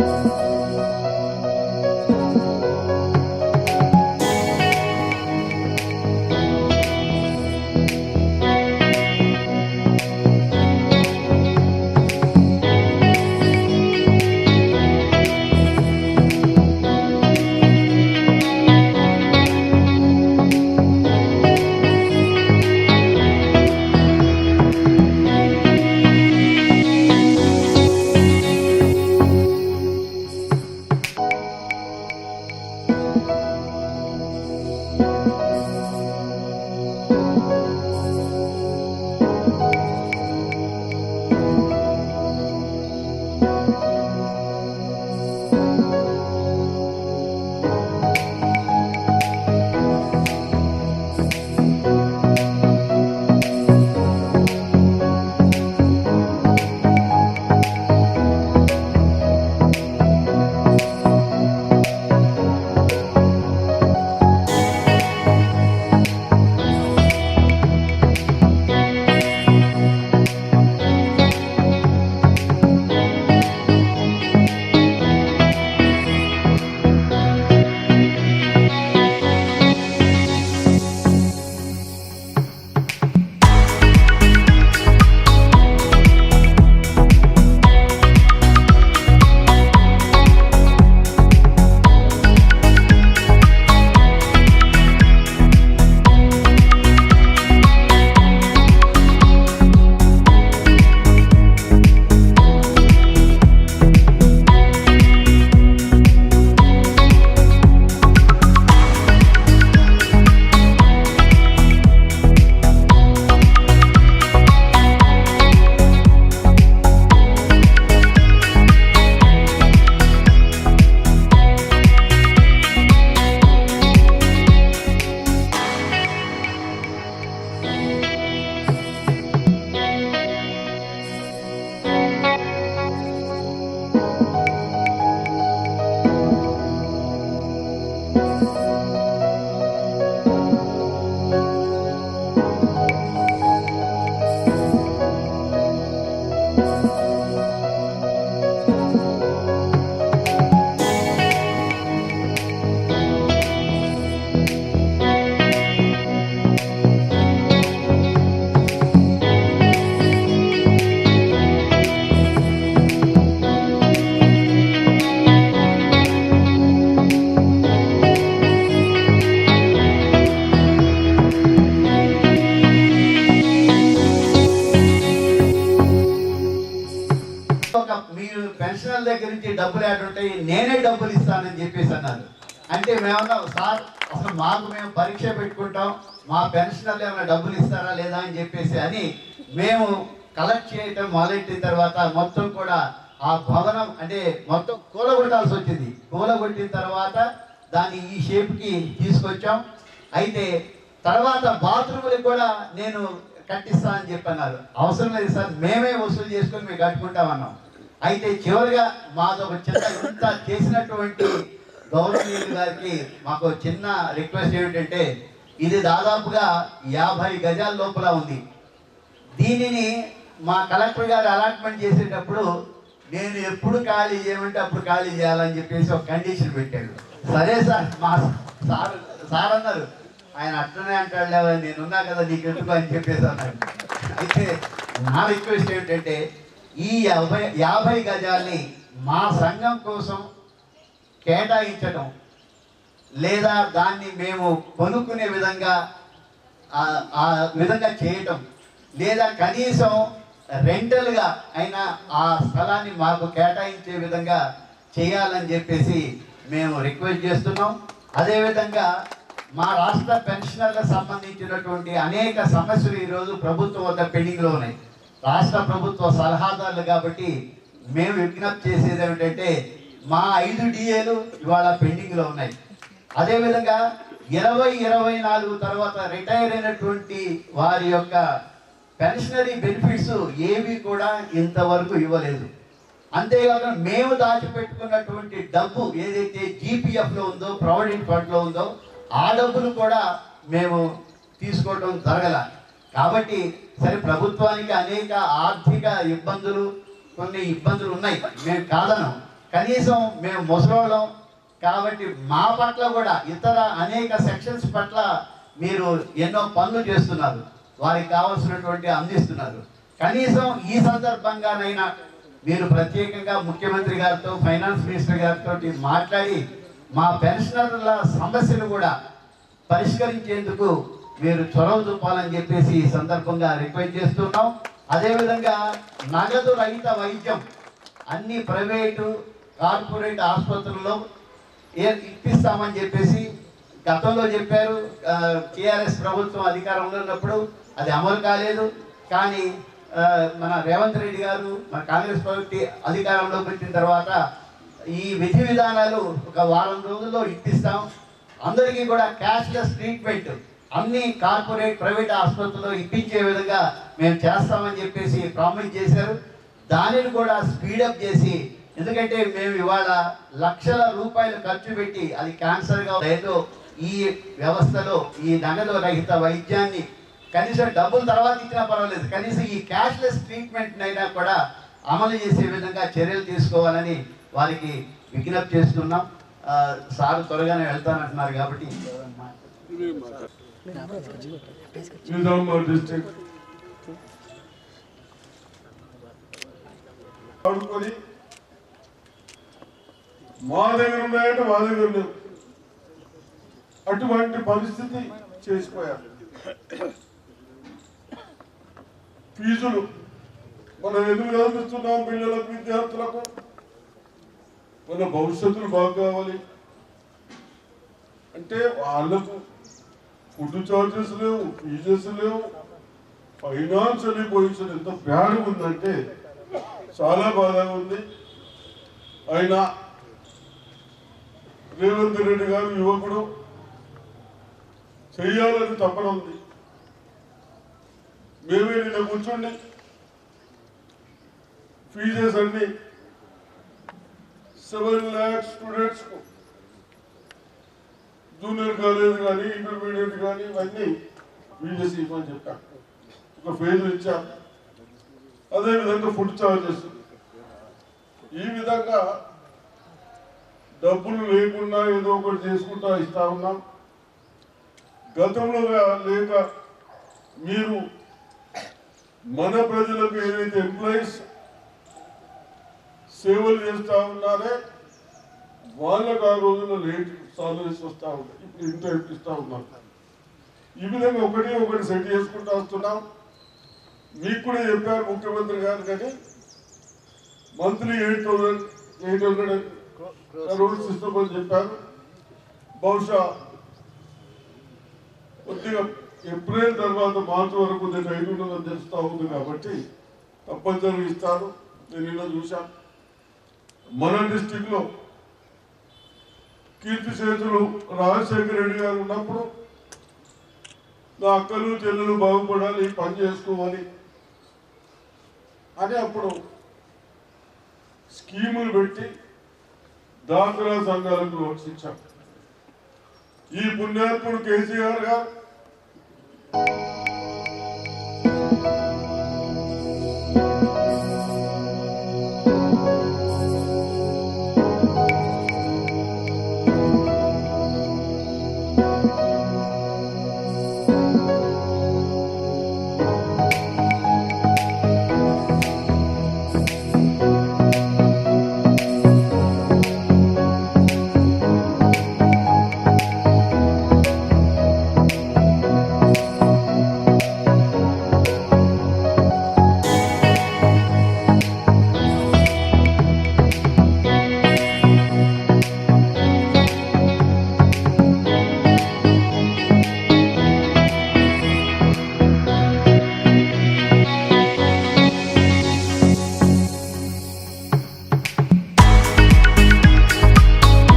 Música ఒక మీరు పెన్షనర్ దగ్గర నుంచి డబ్బులు ఏడుంటాయి నేనే డబ్బులు ఇస్తానని చెప్పేసి అన్నారు. అంటే మేమన్నా సార్ అసలు మాకు మేము పరీక్ష పెట్టుకుంటాం మా పెన్షనర్లు ఏమైనా డబ్బులు ఇస్తారా లేదా అని చెప్పేసి అని మేము కలెక్ట్ చేయటం మొదలెట్టిన తర్వాత మొత్తం కూడా ఆ భవనం అంటే మొత్తం కూలగొట్టాల్సి వచ్చింది. కూలగొట్టిన తర్వాత దాన్ని ఈ షేప్కి తీసుకొచ్చాం. అయితే తర్వాత బాత్రూములకు కూడా నేను కట్టిస్తా అని చెప్పన్నారు. అవసరం లేదు సార్ మేమే వసూలు చేసుకొని మేము కట్టుకుంటామన్నాం. అయితే చివరిగా మాతో ఒక చిన్న ఇంత చేసినటువంటి గవర్నమెంట్ గారికి మాకు చిన్న రిక్వెస్ట్ ఏమిటంటే ఇది దాదాపుగా యాభై గజాల లోపల ఉంది. దీనిని మా కలెక్టర్ గారు అలాట్మెంట్ చేసేటప్పుడు నేను ఎప్పుడు ఖాళీ చేయమంటే అప్పుడు ఖాళీ చేయాలని చెప్పేసి ఒక కండిషన్ పెట్టాడు సరే సార్ మా సార్ సార్ అన్నారు. ఆయన అట్లనే అంటాడు నేనున్నా నేను ఉన్నా కదా నీకు ఎందుకు? అని చెప్పేసి అన్నాడు. అయితే నా రిక్వెస్ట్ ఏంటంటే ఈ యాభై యాభై గజాల్ని మా సంఘం కోసం కేటాయించడం లేదా దాన్ని మేము కొనుక్కునే విధంగా ఆ విధంగా చేయటం లేదా కనీసం రెంటల్గా అయినా ఆ స్థలాన్ని మాకు కేటాయించే విధంగా చేయాలని చెప్పేసి మేము రిక్వెస్ట్ చేస్తున్నాం. అదేవిధంగా మా రాష్ట్ర పెన్షనర్లకు సంబంధించినటువంటి అనేక సమస్యలు ఈరోజు ప్రభుత్వం వద్ద పెండింగ్లో ఉన్నాయి. రాష్ట్ర ప్రభుత్వ సలహాదారులు కాబట్టి మేము విజ్ఞప్తి చేసేది ఏమిటంటే మా ఐదు డిఏలు ఇవాళ పెండింగ్లో ఉన్నాయి. అదేవిధంగా ఇరవై ఇరవై నాలుగు తర్వాత రిటైర్ అయినటువంటి వారి యొక్క పెన్షనరీ బెనిఫిట్స్ ఏవి కూడా ఇంతవరకు ఇవ్వలేదు. అంతేకాకుండా మేము దాచిపెట్టుకున్నటువంటి డబ్బు ఏదైతే జీపీఎఫ్లో ఉందో ప్రావిడెంట్ ఫండ్లో ఉందో ఆ డబ్బులు కూడా మేము తీసుకోవడం జరగల. కాబట్టి సరే ప్రభుత్వానికి అనేక ఆర్థిక ఇబ్బందులు కొన్ని ఇబ్బందులు ఉన్నాయి. మేము కాదనం. కనీసం మేము ముసలోళ్ళం. కాబట్టి మా పట్ల కూడా ఇతర అనేక సెక్షన్స్ పట్ల మీరు ఎన్నో పనులు చేస్తున్నారు. వారికి కావాల్సినటువంటి అందిస్తున్నారు. కనీసం ఈ సందర్భంగానైనా మీరు ప్రత్యేకంగా ముఖ్యమంత్రి గారితో ఫైనాన్స్ మినిస్టర్ గారితో మాట్లాడి మా పెన్షనర్ల సమస్యలు కూడా పరిష్కరించేందుకు మీరు చొరవ చూపాలని చెప్పేసి ఈ సందర్భంగా రిక్వెస్ట్ చేస్తున్నాం. అదేవిధంగా నగదు రహిత వైద్యం అన్ని ప్రైవేటు కార్పొరేట్ ఆసుపత్రుల్లో ఏ ఇప్పిస్తామని చెప్పేసి గతంలో చెప్పారు. టీఆర్ఎస్ ప్రభుత్వం అధికారంలో ఉన్నప్పుడు అది అమలు కాలేదు. కానీ మన రేవంత్ రెడ్డి గారు మన కాంగ్రెస్ ప్రభుత్వం అధికారంలో పెట్టిన తర్వాత ఈ విధి విధానాలు ఒక వారం రోజుల్లో ఇప్పిస్తాం. అందరికీ కూడా క్యాష్లెస్ ట్రీట్మెంట్ అన్ని కార్పొరేట్ ప్రైవేట్ ఆసుపత్రుల్లో ఇప్పించే విధంగా మేము చేస్తామని చెప్పేసి ప్రామిస్ చేశారు. దానిని కూడా స్పీడప్ చేసి ఎందుకంటే మేము ఇవాళ లక్షల రూపాయలు ఖర్చు పెట్టి అది క్యాన్సర్గా ఏదో ఈ వ్యవస్థలో ఈ నగదు రహిత వైద్యాన్ని కనీసం డబ్బులు తర్వాత ఇచ్చినా పర్వాలేదు కనీసం ఈ క్యాష్లెస్ ట్రీట్మెంట్నైనా కూడా అమలు చేసే విధంగా చర్యలు తీసుకోవాలని వారికి విజ్ఞప్తి చేస్తున్నాం. సార్ త్వరగానే వెళ్తానంటున్నారు కాబట్టి. నిజామాబాద్ డిస్ట్రిక్ట్ ఆడుకొని మా దగ్గర ఉన్నాయంటే మా దగ్గర లేవు. అటువంటి పరిస్థితి చేసిపోయారు. ఫీజులు మనం ఎదురు చదివిస్తున్నాం పిల్లలకు విద్యార్థులకు? మన భవిష్యత్తులు బాగా కావాలి. అంటే వాళ్ళకు ఫుడ్ చార్జెస్ లేవు ఫీజెస్ లేవు. ఫైనాన్స్ అనే పొజిషన్ ఎంత బ్యాడ్ ఉందంటే చాలా బాధగా ఉంది. అయినా రేవంత్ రెడ్డి గారు యువకుడు చెయ్యాలని తప్పన ఉంది. మేమే నిన్న కూర్చోండి ఫీజెస్ అన్నీ సెవెన్ ల్యాక్స్ స్టూడెంట్స్కు. జూనియర్ కాలేజ్ కానీ ఇంటర్మీడియట్ కానీ ఇవన్నీ ఫీజెస్ ఇవ్వమని చెప్పాను ఒక ఫేజ్ ఇచ్చాను అదేవిధంగా ఫుడ్ చార్జెస్. ఈ విధంగా డబ్బులు లేకుండా ఏదో ఒకటి చేసుకుంటా ఇస్తా ఉన్నాం. గతంలో లేక మీరు మన ప్రజలకు ఏదైతే ఎంప్లాయీస్ సేవలు చేస్తా ఉన్నారే వాళ్ళకు ఆ రోజుల్లో లేట్ సాలరీస్ వస్తా ఉంటాయి ఇప్పుడు ఇంత ఇస్తా ఉన్నారు ఈ విధంగా ఒకటి ఒకటి సెట్ చేసుకుంటూ వస్తున్నాం. మీకు కూడా చెప్పారు ముఖ్యమంత్రి గారు కానీ monthly eight thousand eight hundred rules system అని చెప్పారు. బహుశా కొద్దిగా ఏప్రిల్ తర్వాత మార్చి వరకు నేను ఐదు వందలు తెలుస్తూ ఉంది కాబట్టి తప్పనిసరిగా ఇస్తాను. నేను ఇలా చూశాను. మన డిస్టిక్లో కీర్తి చేతులు రాజశేఖర రెడ్డి గారు ఉన్నప్పుడు నా అక్కలు చెల్లెలు బాగుపడాలి పని చేసుకోవాలి అని అప్పుడు స్కీములు పెట్టి దాఖలా సంఘాలకు రక్షించాం ఈ పుణ్యాత్ముడు కేసీఆర్ గారు